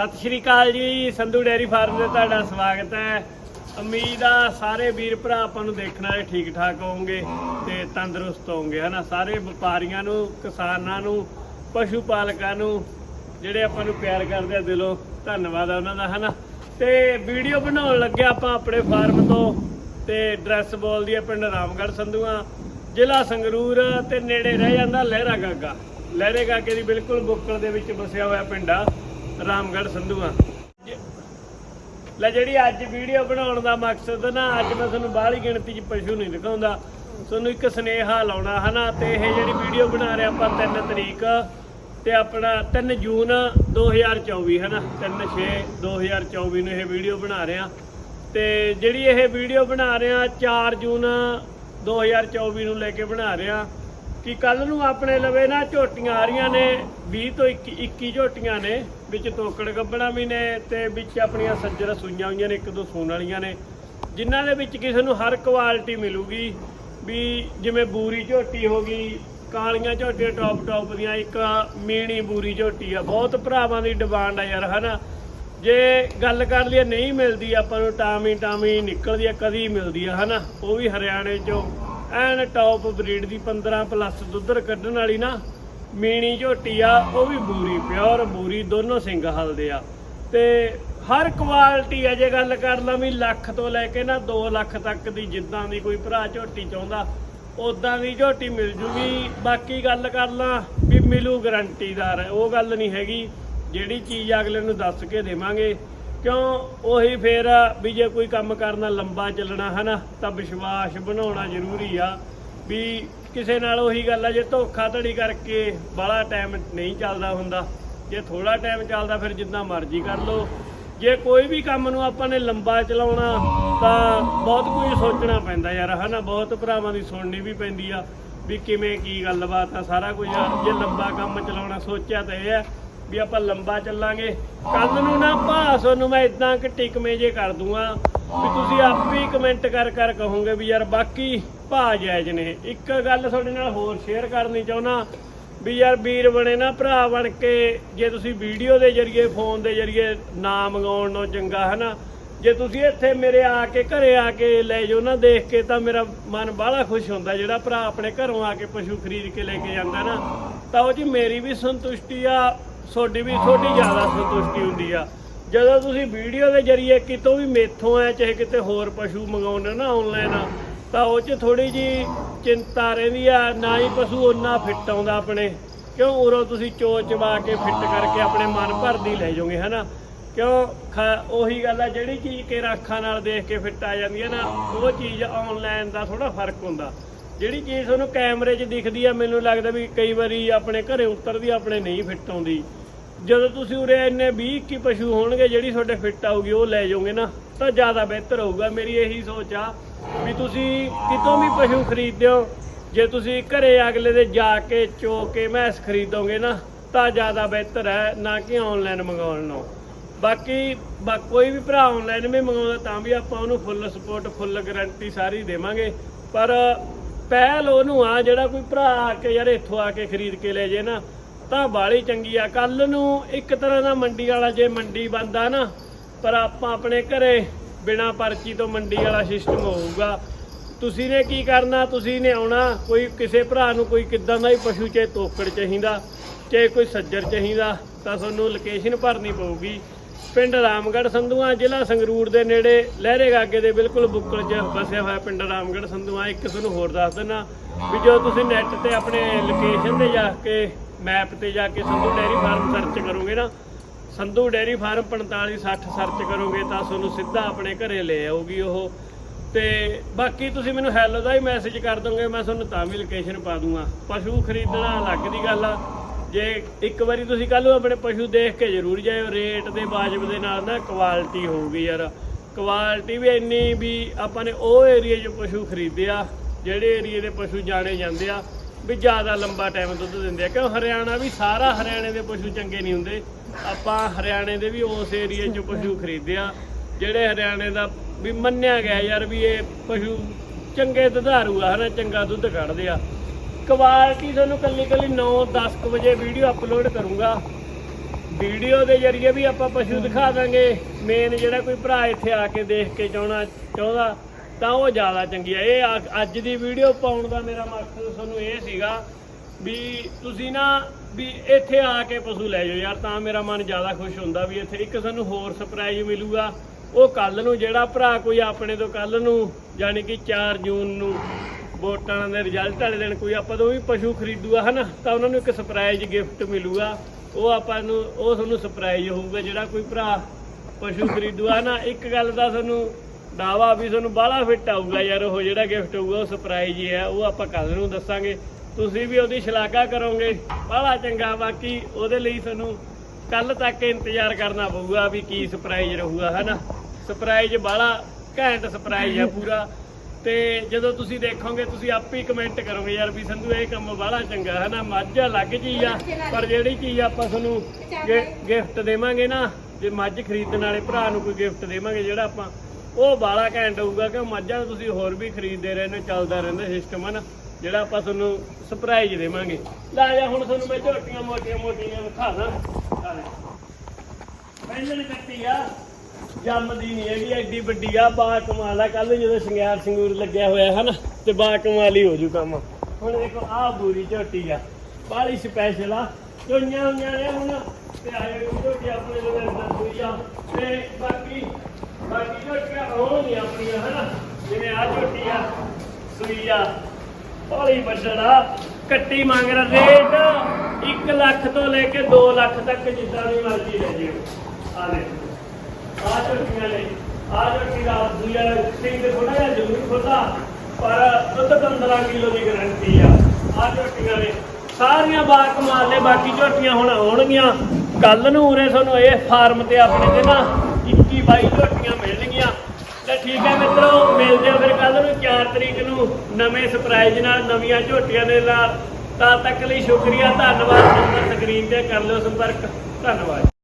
ਸਤਿ ਸ਼੍ਰੀ ਅਕਾਲ ਜੀ, Sandhu dairy farm ਤੇ ਤੁਹਾਡਾ ਸਵਾਗਤ ਹੈ। ਉਮੀਦ ਆ ਸਾਰੇ ਵੀਰ ਭਰਾ ਆਪਾਂ ਨੂੰ ਦੇਖਣ ਵਾਲੇ ਠੀਕ ਠਾਕ ਹੋਵੋਗੇ ਤੇ ਤੰਦਰੁਸਤ ਹੋਵੋਗੇ, ਹਨਾ? ਸਾਰੇ ਵਪਾਰੀਆਂ ਨੂੰ, ਕਿਸਾਨਾਂ ਨੂੰ ਪਸ਼ੂ ਪਾਲਕਾਂ ਨੂੰ, ਜਿਹੜੇ ਆਪਾਂ ਨੂੰ ਪਿਆਰ ਕਰਦੇ ਆ, ਦਿਲੋਂ ਧੰਨਵਾਦ ਆ ਉਹਨਾਂ ਦਾ, ਹਨਾ? ਤੇ ਵੀਡੀਓ ਬਣਾਉਣ ਲੱਗੇ ਆਪਾਂ ਆਪਣੇ ਫਾਰਮ ਤੋਂ ਤੇ ਐਡਰੈਸ ਬੋਲਦੀ ਹੈ ਪਿੰਡ ਰਾਮਗੜ੍ਹ ਸੰਧੂਆਂ, ਜ਼ਿਲ੍ਹਾ ਸੰਗਰੂਰ ਤੇ ਨੇੜੇ ਰਹਿ ਜਾਂਦਾ ਲਹਿਰਾ ਗਾਗਾ। ਲਹਿਰੇ ਗਾਗੇ ਦੀ ਬਿਲਕੁਲ ਬੁੱਕਲ ਦੇ ਵਿੱਚ ਵਸਿਆ ਹੋਇਆ ਪਿੰਡ ਆ। ਰਾਮਗੜ੍ਹ ਸੰਧੂਆਂ। ਲੈ ਜਿਹੜੀ ਅੱਜ ਵੀਡੀਓ ਬਣਾਉਣ ਦਾ ਮਕਸਦ ਨਾ, ਅੱਜ ਮੈਂ ਤੁਹਾਨੂੰ ਬਾਹਲੀ ਗਿਣਤੀ 'ਚ ਪਸ਼ੂ ਨਹੀਂ ਦਿਖਾਉਂਦਾ। ਤੁਹਾਨੂੰ ਇੱਕ ਸਨੇਹਾ ਲਾਉਣਾ ਹਨਾ ਤੇ ਇਹ ਜਿਹੜੀ ਵੀਡੀਓ ਬਣਾ ਰਹੇ ਆਪਾਂ 3 ਤਰੀਕ ਤੇ ਆਪਣਾ 3 ਜੂਨ 2024 ਹਨਾ 3 6 2024 ਨੂੰ ਇਹ ਵੀਡੀਓ ਬਣਾ ਰਹੇ ਆ ਤੇ ਜਿਹੜੀ ਇਹ ਵੀਡੀਓ ਬਣਾ ਰਹੇ ਆ 4 ਜੂਨ 2024 ਨੂੰ ਲੈ ਕੇ ਬਣਾ ਰਹੇ ਆ ਕਿ ਕੱਲ ਨੂੰ ਆਪਣੇ ਲਵੇ ਨਾ ਝੋਟੀਆਂ ਆ ਰਹੀਆਂ ਨੇ 20 ਤੋਂ 21 21 ਝੋਟੀਆਂ ਨੇ, ਵਿੱਚ ਤੋਕੜ ਗੱਬਣਾ ਵੀ ਨੇ ਤੇ ਵਿੱਚ ਆਪਣੀਆਂ ਸੱਜਰ ਸੂਈਆਂ ਹੋਈਆਂ ਨੇ, ਇੱਕ ਦੋ ਸੂਣ ਵਾਲੀਆਂ ਨੇ। ਜਿਨ੍ਹਾਂ ਦੇ ਵਿੱਚ ਕਿਸੇ ਨੂੰ ਹਰ ਕੁਆਲਿਟੀ ਮਿਲੂਗੀ, ਵੀ ਜਿਵੇਂ ਬੂਰੀ ਝੋਟੀ ਹੋ ਗਈ, ਕਾਲੀਆਂ ਝੋਟੀਆਂ ਟੌਪ ਟੌਪ ਦੀਆਂ, ਇੱਕ ਮੀਣੀ ਬੂਰੀ ਝੋਟੀ ਆ। ਬਹੁਤ ਭਰਾਵਾਂ ਦੀ ਡਿਮਾਂਡ ਆ ਯਾਰ, ਹਨਾ? ਜੇ ਗੱਲ ਕਰ ਲਈਏ, ਨਹੀਂ ਮਿਲਦੀ ਆਪਾਂ ਨੂੰ ਟਾਮੀ ਟਾਮੀ ਨਿਕਲਦੀ ਆ, ਕਦੀ ਮਿਲਦੀ ਆ, ਹਨਾ? ਉਹ ਵੀ ਹਰਿਆਣੇ ਚੋਂ ਐਨ ਟੌਪ ਬਰੀਡ ਦੀ 15 ਪਲੱਸ ਦੁੱਧਰ ਕੱਢਣ ਵਾਲੀ ਨਾ, ਮੀਣੀ ਝੋਟੀ ਆ, ਉਹ ਵੀ ਬੂਰੀ, ਪਿਓਰ ਬੂਰੀ, ਦੋਨੋਂ ਸਿੰਘ ਹਲਦੇ ਆ। ਤੇ ਹਰ ਕੁਆਲਿਟੀ ਆ, ਜੇ ਗੱਲ ਕਰ ਲਾਂ ਵੀ ਲੱਖ ਤੋਂ ਲੈ ਕੇ ਨਾ 2 ਲੱਖ ਤੱਕ ਦੀ, ਜਿੱਦਾਂ ਦੀ ਕੋਈ ਭਰਾ ਝੋਟੀ ਚਾਹੁੰਦਾ ਉਦਾਂ ਦੀ ਝੋਟੀ ਮਿਲ ਜੂਗੀ। ਬਾਕੀ ਗੱਲ ਕਰ ਲਾਂ ਵੀ ਮਿਲੂ ਗਰੰਟੀਦਾਰ, ਉਹ ਗੱਲ ਨਹੀਂ ਹੈਗੀ। ਜਿਹੜੀ ਚੀਜ਼ ਅਗਲੇ ਨੂੰ ਦੱਸ ਕੇ ਦੇਵਾਂਗੇ ਕਿਉਂ? ਉਹੀ ਫੇਰ ਵੀ ਜੇ ਕੋਈ ਕੰਮ ਕਰਨਾ ਲੰਬਾ ਚੱਲਣਾ ਹਨਾ, ਤਾਂ ਵਿਸ਼ਵਾਸ ਬਣਾਉਣਾ ਜ਼ਰੂਰੀ ਆ ਵੀ ਕਿਸੇ ਨਾਲ ਉਹੀ ਗੱਲ ਆ, ਜੇ ਧੋਖਾ ਧੜੀ ਕਰਕੇ ਬਾਹਲਾ ਟਾਈਮ ਨਹੀਂ ਚੱਲਦਾ ਹੁੰਦਾ, ਜੇ ਥੋੜਾ ਟਾਈਮ ਚੱਲਦਾ ਫਿਰ ਜਿੱਦਾਂ ਮਰਜ਼ੀ ਕਰ ਲਓ। ਜੇ ਕੋਈ ਵੀ ਕੰਮ ਨੂੰ ਆਪਾਂ ਨੇ ਲੰਬਾ ਚਲਾਉਣਾ, ਤਾਂ ਬਹੁਤ ਕੁਝ ਸੋਚਣਾ ਪੈਂਦਾ ਯਾਰ, ਹਨਾ? ਬਹੁਤ ਭਰਾਵਾਂ ਦੀ ਸੁਣਨੀ ਵੀ ਪੈਂਦੀ ਆ ਵੀ ਕਿਵੇਂ ਕੀ ਗੱਲਬਾਤ ਆ, ਸਾਰਾ ਕੁਝ ਜੇ ਲੰਬਾ ਕੰਮ ਚਲਾਉਣਾ ਸੋਚਿਆ ਤਾਂ ਇਹ ਆ ਵੀ ਆਪਾਂ ਲੰਬਾ ਚੱਲਾਂਗੇ। ਕੱਲ ਨੂੰ ਨਾ ਭਾਸ ਨੂੰ ਮੈਂ ਇਦਾਂ ਕਿ ਟਿਕਵੇਂ ਜੇ ਕਰ ਦੂੰਗਾ ਵੀ ਤੁਸੀਂ ਆਪ ਹੀ ਕਮੈਂਟ ਕਰ ਕਰ ਕਹੋਗੇ ਵੀ ਯਾਰ ਬਾਕੀ ਭਾ ਜਾਇਜ਼ ਨੇ। ਇੱਕ ਗੱਲ ਤੁਹਾਡੇ ਨਾਲ ਹੋਰ ਸ਼ੇਅਰ ਕਰਨੀ ਚਾਹੁੰਦਾ ਵੀ ਯਾਰ ਵੀਰ ਬਣੇ ਨਾ ਭਰਾ ਬਣ ਕੇ, ਜੇ ਤੁਸੀਂ ਵੀਡੀਓ ਦੇ ਜ਼ਰੀਏ ਫੋਨ ਦੇ ਜ਼ਰੀਏ ਨਾ ਮੰਗਾਉਣ ਨੂੰ ਚੰਗਾ, ਹਨਾ? ਜੇ ਤੁਸੀਂ ਇੱਥੇ ਮੇਰੇ ਆ ਕੇ, ਘਰੇ ਆ ਕੇ ਲੈ ਜਾਓ ਨਾ ਦੇਖ ਕੇ, ਤਾਂ ਮੇਰਾ ਮਨ ਬਾਹਲਾ ਖੁਸ਼ ਹੁੰਦਾ। ਜਿਹੜਾ ਭਰਾ ਆਪਣੇ ਘਰੋਂ ਆ ਕੇ ਪਸ਼ੂ ਖਰੀਦ ਕੇ ਲੈ ਕੇ ਜਾਂਦਾ ਨਾ, ਤਾਂ ਉਹ ਜੀ ਮੇਰੀ ਵੀ ਸੰਤੁਸ਼ਟੀ ਆ ਤੁਹਾਡੀ ਵੀ ਤੁਹਾਡੀ ਜ਼ਿਆਦਾ ਸੰਤੁਸ਼ਟੀ ਹੁੰਦੀ ਆ। ਜਦੋਂ ਤੁਸੀਂ ਵੀਡੀਓ ਦੇ ਜ਼ਰੀਏ ਕਿਤੋਂ ਵੀ ਮੇਥੋਂ ਆ, ਚਾਹੇ ਕਿਤੇ ਹੋਰ ਪਸ਼ੂ ਮੰਗਾਉਂਦੇ ਨਾ ਆਨਲਾਈਨ ਤਾਂ ਉਹ 'ਚ ਥੋੜੀ ਜੀ ਚਿੰਤਾ ਰਹਿੰਦੀ ਆ, ਨਾ ਹੀ ਪਸ਼ੂ ਉਹਨਾਂ ਫਿੱਟ ਆਉਂਦਾ ਆਪਣੇ। ਕਿਉਂ? ਉਰੋਂ ਤੁਸੀਂ ਚੋ ਚਵਾ ਕੇ ਫਿੱਟ ਕਰਕੇ ਆਪਣੇ ਮਨ ਭਰਦੀ ਲੈ ਜਾਓਗੇ, ਹਨਾ? ਕਿਉਂ? ਖ- ਉਹੀ ਗੱਲ ਆ, ਜਿਹੜੀ ਚੀਜ਼ ਕੇ ਅੱਖਾਂ ਨਾਲ ਦੇਖ ਕੇ ਫਿੱਟ ਆ ਜਾਂਦੀ ਹੈ ਨਾ, ਉਹ ਚੀਜ਼ ਆਨਲਾਈਨ ਦਾ ਥੋੜਾ ਫ਼ਰਕ ਹੁੰਦਾ। ਜਿਹੜੀ ਚੀਜ਼ ਤੁਹਾਨੂੰ ਕੈਮਰੇ 'ਚ ਦਿਖਦੀ ਆ, ਮੈਨੂੰ ਲੱਗਦਾ ਵੀ ਕਈ ਵਾਰੀ ਆਪਣੇ ਘਰੇ ਉਤਰਦੀ, ਆਪਣੇ ਨਹੀਂ ਫਿੱਟ ਆਉਂਦੀ। ਜਦੋਂ ਤੁਸੀਂ ਉਰੇ ਇੰਨੇ 20 21 ਪਸ਼ੂ ਹੋਣਗੇ, ਜਿਹੜੀ ਤੁਹਾਡੇ ਫਿੱਟ ਆਊਗੀ, ਉਹ ਲੈ ਜਾਓਗੇ ਨਾ, ਤਾਂ ਜ਼ਿਆਦਾ ਬਿਹਤਰ ਹੋਊਗਾ। ਮੇਰੀ ਇਹੀ ਸੋਚ ਆ ਵੀ ਤੁਸੀਂ ਕਿਤੋਂ ਵੀ ਪਸ਼ੂ ਖਰੀਦਦੇ ਹੋ ਜੇ ਤੁਸੀਂ ਘਰੇ ਅਗਲੇ ਦੇ ਜਾ ਕੇ, ਚੋ ਕੇ ਮੈਸ ਖਰੀਦੋਗੇ ਨਾ, ਤਾਂ ਜ਼ਿਆਦਾ ਬਿਹਤਰ ਹੈ, ਨਾ ਕਿ ਆਨਲਾਈਨ ਮੰਗਾਉਣ ਨੂੰ ਬਾਕੀ, ਬਾ ਕੋਈ ਵੀ ਭਰਾ ਆਨਲਾਈਨ ਵੀ ਮੰਗਾਉਂਦਾ, ਤਾਂ ਵੀ ਆਪਾਂ ਉਹਨੂੰ ਫੁੱਲ ਸਪੋਰਟ ਫੁੱਲ ਗਾਰੰਟੀ ਸਾਰੀ ਦੇਵਾਂਗੇ। ਪਰ ਪਹਿਲ ਉਹਨੂੰ ਆ, ਜਿਹੜਾ ਕੋਈ ਭਰਾ ਆ ਕੇ, ਯਾਰ ਇੱਥੋਂ ਆ ਕੇ ਖਰੀਦ ਕੇ ਲੈ ਜੇ ਨਾ ਤਾਂ ਬਾਲੀ ਚੰਗੀ ਆ। ਕੱਲ ਨੂੰ ਇੱਕ ਤਰ੍ਹਾਂ ਦਾ ਮੰਡੀ ਵਾਲਾ ਜੇ ਮੰਡੀ ਬੰਦਾ ਨਾ, ਪਰ ਆਪਾਂ ਆਪਣੇ ਘਰੇ ਬਿਨਾ ਪਰਚੀ ਤੋਂ ਮੰਡੀ ਵਾਲਾ ਸਿਸਟਮ ਹੋਊਗਾ। ਤੁਸੀਂ ਨੇ ਕੀ ਕਰਨਾ? ਤੁਸੀਂ ਨੇ ਆਉਣਾ। ਕੋਈ ਕਿਸੇ ਭਰਾ ਨੂੰ ਕੋਈ ਕਿੱਦਾਂ ਦਾ ਹੀ ਪਸ਼ੂ ਚਾਹੇ ਤੋਕੜ ਚਾਹੀਦਾ, ਚਾਹੇ ਕੋਈ ਸੱਜਰ ਚਾਹੀਦਾ, ਤਾਂ ਤੁਹਾਨੂੰ ਲੋਕੇਸ਼ਨ ਭਰਨੀ ਪਊਗੀ। ਪਿੰਡ ਰਾਮਗੜ੍ਹ ਸੰਧੂਆਂ, ਜ਼ਿਲ੍ਹਾ ਸੰਗਰੂਰ ਦੇ ਨੇੜੇ, ਲਹਿਰੇ ਗਾਗੇ ਦੇ ਬਿਲਕੁਲ ਬੁੱਕਲ 'ਚ ਵਸਿਆ ਹੋਇਆ ਪਿੰਡ ਰਾਮਗੜ੍ਹ ਸੰਧੂਆਂ। ਇੱਕ ਤੁਹਾਨੂੰ ਹੋਰ ਦੱਸ ਦਿੰਨਾ ਵੀ ਜੋ ਤੁਸੀਂ ਨੈੱਟ ਤੇ ਆਪਣੇ ਲੋਕੇਸ਼ਨ ਤੇ ਜਾ ਕੇ ਮੈਪ ਤੇ ਜਾ ਕੇ ਸੰਧੂ ਡੈਰੀ ਫਾਰਮ ਸਰਚ ਕਰੋਗੇ ਨਾ, ਸੰਧੂ ਡੈਰੀ ਫਾਰਮ 4560 ਸਰਚ ਕਰੋਗੇ ਤਾਂ ਤੁਹਾਨੂੰ ਸਿੱਧਾ ਆਪਣੇ ਘਰੇ ਲੈ ਆਊਗੀ ਉਹ। ਤੇ ਬਾਕੀ ਤੁਸੀਂ ਮੈਨੂੰ ਹੈਲੋ ਦਾ ਹੀ ਮੈਸੇਜ ਕਰ ਦੋਗੇ, ਮੈਂ ਤੁਹਾਨੂੰ ਤਾਂ ਵੀ ਲੋਕੇਸ਼ਨ ਪਾ ਦੂੰਗਾ। ਪਸ਼ੂ ਖਰੀਦਣਾ ਅਲੱਗ ਦੀ ਗੱਲ ਆ। ਜੇ ਇੱਕ ਵਾਰੀ ਤੁਸੀਂ ਕੱਲ ਨੂੰ ਆਪਣੇ ਪਸ਼ੂ ਦੇਖ ਕੇ ਜ਼ਰੂਰ ਜਾਇਓ, ਰੇਟ ਦੇ ਬਾਜਬ ਦੇ ਨਾਲ ਨਾ ਕੁਆਲਿਟੀ ਹੋਊਗੀ ਯਾਰ। ਕੁਆਲਿਟੀ ਵੀ ਇੰਨੀ ਵੀ ਆਪਾਂ ਨੇ ਉਹ ਏਰੀਆ 'ਚ ਪਸ਼ੂ ਖਰੀਦਿਆ, ਜਿਹੜੇ ਏਰੀਆ ਦੇ ਪਸ਼ੂ ਜਾਣੇ ਜਾਂਦੇ ਆ ਵੀ ਜ਼ਿਆਦਾ ਲੰਬਾ ਟਾਈਮ ਦੁੱਧ ਦਿੰਦੇ ਆ। ਕਿਉਂ? ਹਰਿਆਣਾ ਵੀ ਸਾਰਾ ਹਰਿਆਣੇ ਦੇ ਪਸ਼ੂ ਚੰਗੇ ਨਹੀਂ ਹੁੰਦੇ। ਆਪਾਂ ਹਰਿਆਣੇ ਦੇ ਵੀ ਉਸ ਏਰੀਏ 'ਚ ਪਸ਼ੂ ਖਰੀਦਿਆ ਜਿਹੜੇ ਹਰਿਆਣੇ ਦਾ ਵੀ ਮੰਨਿਆ ਗਿਆ ਯਾਰ ਵੀ ਇਹ ਪਸ਼ੂ ਚੰਗੇ ਦੁਧਾਰੂ ਆ, ਹਨਾ, ਚੰਗਾ ਦੁੱਧ ਕੱਢਦੇ ਆ। ਕੁਆਲਿਟੀ ਤੁਹਾਨੂੰ ਕੱਲੀ ਕੱਲੀ 9 10 ਵਜੇ ਵੀਡੀਓ ਅਪਲੋਡ ਕਰੂੰਗਾ। ਵੀਡੀਓ ਦੇ ਜ਼ਰੀਏ ਵੀ ਆਪਾਂ ਪਸ਼ੂ ਦਿਖਾ ਦਾਂਗੇ। ਮੇਨ ਜਿਹੜਾ ਕੋਈ ਭਰਾ ਇੱਥੇ ਆ ਕੇ ਦੇਖ ਕੇ ਚਾਹਣਾ ਚਾਹੁੰਦਾ ਤਾਂ ਉਹ ਜ਼ਿਆਦਾ ਚੰਗੀ ਹੈ ਇਹ ਅੱਜ ਦੀ ਵੀਡੀਓ ਪਾਉਣ ਦਾ ਮੇਰਾ ਮਕਸਦ ਤੁਹਾਨੂੰ ਇਹ ਸੀਗਾ ਵੀ ਤੁਸੀਂ ਨਾ ਵੀ ਇੱਥੇ ਆ ਕੇ ਪਸ਼ੂ ਲੈ ਜਾਓ ਯਾਰ, ਤਾਂ ਮੇਰਾ ਮਨ ਜ਼ਿਆਦਾ ਖੁਸ਼ ਹੁੰਦਾ ਵੀ ਇੱਥੇ ਇੱਕ ਸਾਨੂੰ ਹੋਰ ਸਰਪ੍ਰਾਈਜ਼ ਮਿਲੂਗਾ। ਉਹ ਕੱਲ ਨੂੰ ਜਿਹੜਾ ਭਰਾ ਕੋਈ ਆਪਣੇ ਤੋਂ ਕੱਲ ਨੂੰ ਯਾਨੀ ਕਿ 4 ਜੂਨ ਨੂੰ ਵੋਟਾਂ ਦੇ ਰਿਜ਼ਲਟ ਵਾਲੇ ਦਿਨ ਕੋਈ ਆਪਾਂ ਤੋਂ ਵੀ ਪਸ਼ੂ ਖਰੀਦੂਗਾ, ਹਨਾ? ਤਾਂ ਉਹਨਾਂ ਨੂੰ ਇੱਕ ਸਰਪ੍ਰਾਈਜ਼ ਗਿਫਟ ਮਿਲੂਗਾ। ਉਹ ਆਪਾਂ ਨੂੰ ਉਹ ਤੁਹਾਨੂੰ ਸਰਪ੍ਰਾਈਜ਼ ਹੋਊਗਾ ਜਿਹੜਾ ਕੋਈ ਭਰਾ ਪਸ਼ੂ ਖਰੀਦੂਗਾ ਨਾ ਇੱਕ ਗੱਲ ਦਾ ਤੁਹਾਨੂੰ ਦਾਵਾ ਵੀ ਤੁਹਾਨੂੰ ਬਾਹਲਾ ਫਿੱਟ ਆਊਗਾ ਯਾਰ ਉਹ ਜਿਹੜਾ ਗਿਫਟ ਹੋਊਗਾ ਉਹ ਸਰਪ੍ਰਾਈਜ਼ ਹੀ ਹੈ ਉਹ ਆਪਾਂ ਕੱਲ ਨੂੰ ਦੱਸਾਂਗੇ। ਤੁਸੀਂ ਵੀ ਉਹਦੀ ਸ਼ਲਾਘਾ ਕਰੋਗੇ ਬਾਹਲਾ ਚੰਗਾ ਬਾਕੀ ਉਹਦੇ ਲਈ ਤੁਹਾਨੂੰ ਕੱਲ ਤੱਕ ਇੰਤਜ਼ਾਰ ਕਰਨਾ ਪਊਗਾ ਵੀ ਕੀ ਸਰਪ੍ਰਾਈਜ਼ ਰਹੂਗਾ ਹਨਾ? ਸਰਪ੍ਰਾਈਜ਼ ਬਾਹਲਾ ਘੈਂਟ ਸਰਪ੍ਰਾਈਜ਼ ਹੈ ਪੂਰਾ। ਤੇ ਜਦੋਂ ਤੁਸੀਂ ਦੇਖੋਗੇ ਤੁਸੀਂ ਆਪੇ ਹੀ ਕਮੈਂਟ ਕਰੋਗੇ ਯਾਰ ਵੀ ਸੰਧੂ ਇਹ ਕੰਮ ਬਾਹਲਾ ਚੰਗਾ ਹੈ ਨਾ ਮੱਝ ਅਲੱਗ ਚੀਜ਼ ਆ ਪਰ ਜਿਹੜੀ ਚੀਜ਼ ਆਪਾਂ ਤੁਹਾਨੂੰ ਗਿਫਟ ਦੇਵਾਂਗੇ ਨਾ ਜੇ ਮੱਝ ਖਰੀਦਣ ਵਾਲੇ ਭਰਾ ਨੂੰ ਕੋਈ ਗਿਫਟ ਦੇਵਾਂਗੇ ਜਿਹੜਾ ਆਪਾਂ ਉਹ ਬਾਹਲਾ ਘੈਂਟ ਹੋਊਗਾ ਕਿ ਮੱਝਾਂ ਤੁਸੀਂ ਹੋਰ ਵੀ ਖਰੀਦਦੇ ਰਹਿੰਦੇ, ਚੱਲਦਾ ਰਹਿੰਦਾ ਸਿਸਟਮ ਹੈ ਨਾ ਜਿਹੜਾ ਆਪਾਂ ਤੁਹਾਨੂੰ ਸਰਪ੍ਰਾਈਜ਼ ਦੇਵਾਂਗੇ। ਲੈ ਜਾ, ਹੁਣ ਤੁਹਾਨੂੰ ਮੈਂ ਝੋਟੀਆਂ ਮੋਟੀਆਂ ਮੋਟੀਆਂ ਵਿਖਾ ਦਾਂ। ਪਹਿਲਾਂ ਕੱਟੀ ਆ, ਜੰਮਦੀ ਨਹੀਂ ਹੈਗੀ, ਐਡੀ ਵੱਡੀ ਆ ਬਾ ਕਮਾਲ ਆ। ਕੱਲ ਜਦੋਂ ਸ਼ਿੰਗਾਰ ਸਿੰਗੂਰ ਲੱਗਿਆ ਹੋਇਆ ਹੈ ਨਾ ਤੇ ਬਾ ਕਮਾਲ ਹੀ ਹੋ ਜੂ ਕੰਮ। ਹੁਣ ਦੇਖੋ, ਆਹ ਬੂਰੀ ਝੋਟੀ ਆ। ਬਾਲੀ ਸਪੈਸ਼ਲ ਆ। ਚੋਈਆਂ ਹੋਈਆਂ ਨੇ ਹੁਣ। ਤੇ ਆਏ ਝੋਟੀ ਆਪਣੇ ਦੇ ਅੰਦਰ ਤੇ ਬਾਕੀ ਬਾਕੀ ਝੋਟੀਆਂ ਹੋਣਗੀਆਂ ਆਪਣੀਆਂ ਹੈ ਜਿਵੇਂ ਆ ਝੋਟੀ ਆ ਸੂਈ ਆ ਬਾਲੀ ਵੱਡੜਾ ਕੱਟੀ ਮੰਗ ਰਿਹਾ ਰੇਟ 1 ਲੱਖ ਤੋਂ ਲੈ ਕੇ 2 ਲੱਖ ਤੱਕ ਜਿੱਦਾਂ ਦੀ ਮਰਜ਼ੀ ਲੈ ਜਿਓ ਆ ਲੈ ਆ ਝੋਟੀਆਂ ਨੇ। ਆ ਝੋਟੀ ਦਾ ਦੂਜਾ ਸਿੰਘ ਥੋੜਾ ਜਿਹਾ ਜ਼ਰੂਰ ਖੋਦਾ ਪਰ ਦੁੱਧ 15 ਕਿਲੋ ਦੀ ਗਾਰੰਟੀ ਆ। ਆ ਝੋਟੀਆਂ ਨੇ। ਸਾਰੀਆਂ ਬਾ ਕਮਾਲ ਨੇ ਬਾਕੀ ਝੋਟੀਆਂ ਹੁਣ ਆਉਣਗੀਆਂ। ਕੱਲ ਨੂੰ ਉਰੇ ਤੁਹਾਨੂੰ ਇਹ ਫਾਰਮ ਤੇ ਆਪਣੇ ਤੇ ਨਾ 21 22 ਝੋਟੀਆਂ ਮਿਲਣਗੀਆਂ। ਤਾਂ ਠੀਕ ਹੈ ਮਿੱਤਰੋ, ਮਿਲਦੇ ਆ ਫਿਰ ਕੱਲ ਨੂੰ 4 ਤਰੀਕ ਨੂੰ ਨਵੇਂ ਸਰਪ੍ਰਾਈਜ਼ ਨਾਲ, ਨਵੀਆਂ ਝੋਟੀਆਂ ਦੇ ਨਾਲ। ਤਾਂ ਤੱਕ ਲਈ ਸ਼ੁਕਰੀਆ, ਧੰਨਵਾਦ। ਨੰਬਰ ਸਕਰੀਨ ਤੇ ਕਰ ਲਿਓ ਸੰਪਰਕ। ਧੰਨਵਾਦ।